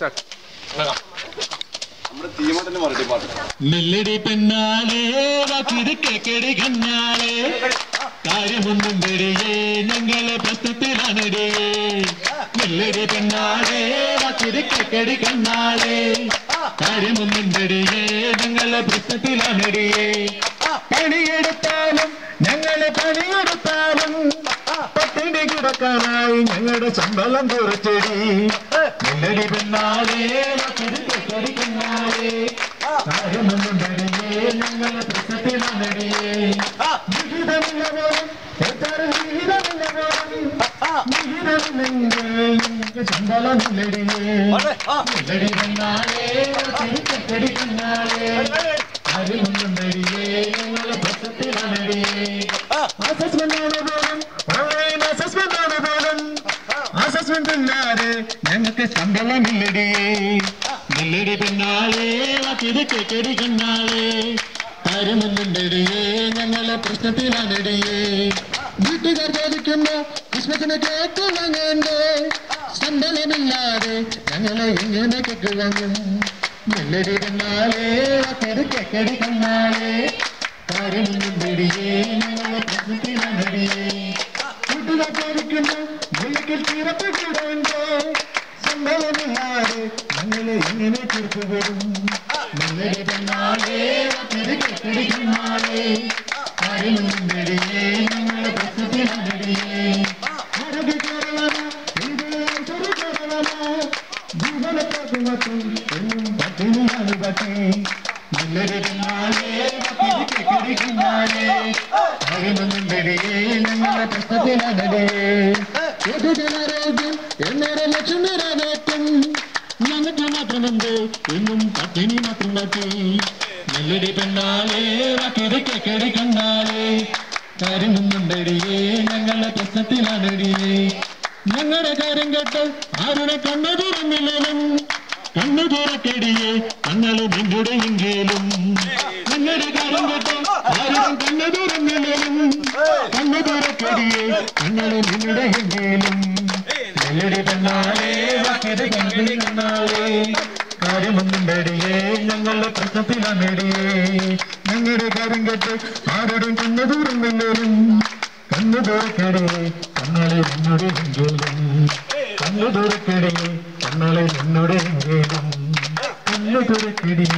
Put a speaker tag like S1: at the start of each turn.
S1: പാട്ട്
S2: മെല്ലടി പെണ്ണാളെ വാക്കിത് കേക്കടി കണ്ണാളെ കാര്യമൊന്നും വെടിയേ ഞങ്ങളെ പ്രശ്നത്തിലാണടിയേ മെല്ലടി പെണ്ണാളെ വാക്കിത് കേക്കടി കണ്ണാളെ കാര്യമൊന്നും വെടിയേ ഞങ്ങളെ പ്രശ്നത്തിലാണടിയേ പണിയെടുത്താലും ഞങ്ങളെ പണിയെടുത്താലും പട്ടിണി കിടക്കാനായി ഞങ്ങളുടെ ശമ്പളം കുറച്ചടി മെല്ലടി പെണ്ണാളെ വാക്കിത് കേക്കടി കണ്ണാളെ കാര്യമൊന്നും വരികേ ഞങ്ങളെ പ്രശ്നത്തിലാണടിയേ വിഹിതമില്ല പോലും വിഹിതമില്ല പോലും വിഹിതമില്ലെങ്കിൽ ഞങ്ങൾക്ക് ശമ്പളമില്ലടിയേ മെല്ലടി പെണ്ണാളെ തിരിച്ചടി കണ്ണാളെ കാര്യമൊന്നും വരികേ ഞങ്ങളെ പ്രശ്നത്തിലാണടിയേ അസസ്മെന്റ് ആണ് പോലും ഞങ്ങൾക്ക് ശമ്പളമില്ലടിയേ നെല്ലടി പെണ്ണാളെ വാക്കിത് കേക്കടി കണ്ണാളെ ഞങ്ങളെ പ്രശ്നത്തിലാണടിയേ. വീട്ടുകാർ ചോദിക്കുന്നു ക്രിസ്മസിന് കേക്ക് വാങ്ങേണ്ടേ ശമ്പളമില്ലാതെ ഞങ്ങളെ ഇങ്ങനെ കേക്ക് വാങ്ങും. നെല്ലടി പെണ്ണാളെ വാക്കിത് കേക്കടി കണ്ണാളെ കാര്യമൊന്നുണ്ടടിയേ തീരത്ത് കൂടേണ്ടേ ശമ്പളമില്ലാതെ ഞങ്ങളെ ഇങ്ങനെ തീർപ്പ് വരും നിങ്ങളുടെ പെണ്ണാളെ തിരികെ പിടിക്കുന്നാളെ കാര്യമൊന്നുണ്ടടിയേ ഞങ്ങളെ പ്രശ്നത്തിലടിയേ ആരോഗ്യ കേരളമ ഇത് ഐശ്വര്യ കേരളമ ജീവനത്തെ മറ്റും എന്നും പട്ടിണിയാണ് പട്ടി. നിങ്ങളുടെ പെണ്ണാളെ തിരികെ പിടിക്കുന്നാളെ കാര്യമൊന്നുണ്ടടിയേ ഞങ്ങളെ പ്രശ്നത്തിലടിയേ ഏതു ജനാരോഗ്യം എന്നൊരു ലക്ഷ്യം നിറവേറ്റും. ഞങ്ങൾക്ക് മാത്രമുണ്ട് എന്നും പട്ടിണി മാത്രം ബാക്കി നെല്ലടി പെണ്ണാളെ വാക്കിത് കേക്കടി കണ്ണാളെ. കാര്യമൊന്നുണ്ടടിയേ ഞങ്ങളുടെ പ്രശ്നത്തിലാണടിയേ ഞങ്ങളുടെ കാര്യം കേട്ട് ആരുടെ കണ്ണു തുറന്നില്ലേലും കണ്ണു തുറക്കടിയേ കണ്ണൾ നിങ്ങളുടെ എങ്കിലും ഞങ്ങളുടെ കാര്യം ആരും കണ്ണു തുറക്കടിയേ കണ്ണൾ നിങ്ങളുടെ എങ്കിലും നെല്ലടി പെണ്ണാളെ വാക്കിത് കണ്ണടി കണ്ണാളെ കാര്യമൊന്നും പേടിയേ ഞങ്ങളുടെ പ്രശ്നത്തിലാണേടിയേ ഞങ്ങളുടെ കാര്യം കേട്ട് ആരോടും കണ്ണു തുറന്നില്ലേലും കണ്ണു തുറക്കടേ കണ്ണളെ നിന്നോട് എങ്കിലും കണ്ണു തുറക്കടേ കണ്ണളെ നിന്നോട് എങ്കിലും കണ്ണു തുറക്കടേ